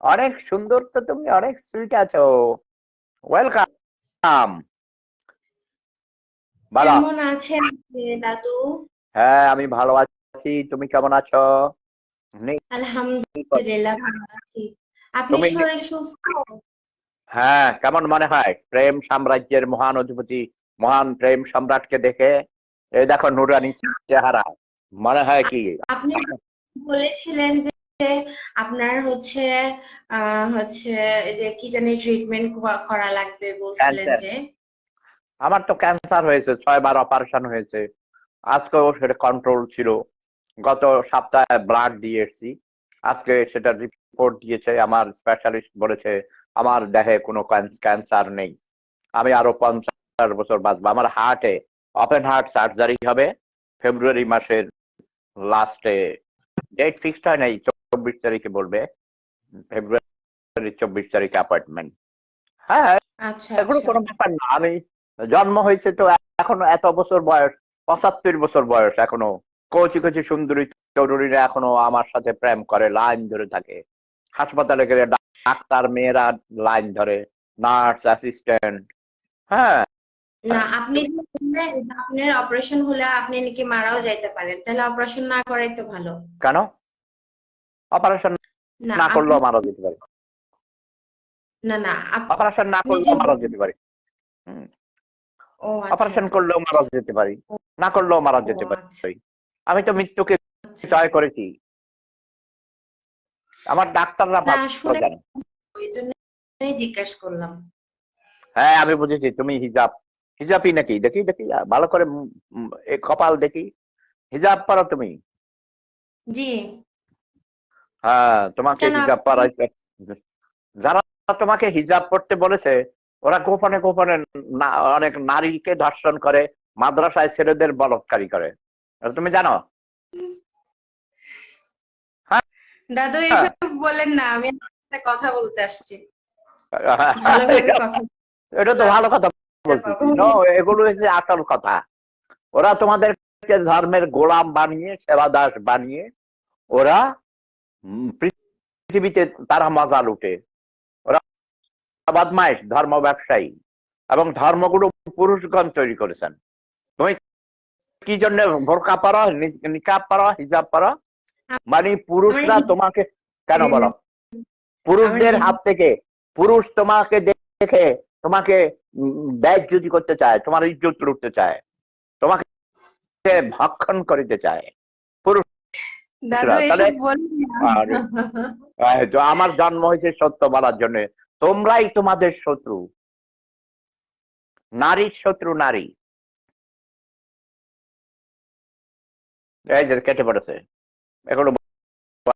অনেক সুন্দর তো তুমি অনেক সুইট আছো। ওয়েলকাম ভালো কেমন আছেন দাদু? হ্যাঁ আমি ভালো আছি। তুমি কেমন আছো? আলহামদুলিল্লাহ ভালো আছি। আপনি শরীর সুস্থ? হ্যাঁ কেমন মনে হয়? প্রেম সাম্রাজ্যের মহান অধিপতি মহান প্রেম সম্রাটকে দেখে? এই দেখো নুরানি চেহারা। মনে হয় কি? আপনি বলেছিলেন যে আপনার হচ্ছে হচ্ছে যে কি জানি ট্রিটমেন্ট করা লাগবে বলছিলেন যে? আমার তো ক্যান্সার হয়েছে ছয়বার অপারেশন হয়েছে। আজকেও সেটা কন্ট্রোল ছিল। গত সপ্তাহে ব্লাড দিয়ে এসেছি আজকে সেটা রিপোর্ট দিয়েছে আমার স্পেশালিস্ট বলেছে আমার দেহে কোনো ক্যান্সার নেই। আমি আরও পঞ্চাশ বছর বাঁচবো। আমার হার্টে ওপেন হার্ট সার্জারি হবে। ফেব্রুয়ারি মাসের লাস্টে ডেট ফিক্সড হয় নাই চব্বিশ তারিখে বলবে ফেব্রুয়ারি চব্বিশ তারিখে অ্যাপয়েন্টমেন্ট হ্যাঁ আচ্ছা এগুলো আচ্ছা। কোনো ব্যাপার না আমি জন্ম হয়েছে তো এখনও এত বছর বয়স পঁচাত্তর বছর বয়স এখনও। কচি কচি সুন্দরী তরুণীরা এখনও আমার সাথে প্রেম করে লাইন ধরে থাকে। হাসপাতালে গেলে ডাক্তার মেয়েরা লাইন ধরে নার্স অ্যাসিস্ট্যান্ট হ্যাঁ। না আপনি আপনার অপারেশন হলে আপনি নাকি মারাও যাইতে পারেন তাহলে অপারেশন না করাই তো ভালো। কেন? অপারেশন না না করলেও মারা যেতে পারে। না না অপারেশন না আপনি করলেও মারা যেতে পারে। আচ্ছা অপারেশন আচ্ছা। করলেও মারা যেতে পারি। না করলেও মারা যেতে পারি। আচ্ছা। আমি তো মৃত্যুকে আচ্ছা। জয় করেছি। আমার ডাক্তাররা না, জানে। ওই করলাম। হ্যাঁ আমি বুঝেছি তুমি হিজাব হিজাবই নাকি? দেখি দেখি ভালো করে কপাল দেখি। হিজাব পারো তুমি। জি। হ্যাঁ তোমাকে? হিজাব পরাইতে যারা তোমাকে হিজাব পড়তে বলেছে ওরা গোপনে গোপনে অনেক নারীকে ধর্ষণ করে মাদ্রাসায় ছেলেদের বলৎকারী করে। তুমি জানো? দাদু হ্যাঁ। এসব বলেন না আমি কথা বলতে আসছি। এটা তো ভালো কথা বলছি। এগুলো হচ্ছে আসল কথা। ওরা তোমাদেরকে ধর্মের গোলাম বানিয়ে সেবাদাস বানিয়ে ওরা পৃথিবীতে তারা মজা লুটে। ওরা বদমাইশ ধর্ম ব্যবসায়ী এবং ধর্মগুলো পুরুষগণ তৈরি করেছেন। তুমি কি জন্য বোরকা পরো নিকাব পরো হিজাব পরো? মানে পুরুষরা তোমাকে কেন বলো? পুরুষদের হাত থেকে পুরুষ তোমাকে দেখে তোমাকে ব্যাগ যদি করতে চায় তোমার ইজ্জত লুটতে চায় তোমাকে ভক্ষণ করিতে চায়। দাদু আমার জন্ম হয়েছে সত্য বলার জন্য। তোমরাই তোমাদের শত্রু। নারী শত্রু নারী। এই যে কেটে পড়েছে। এগুলো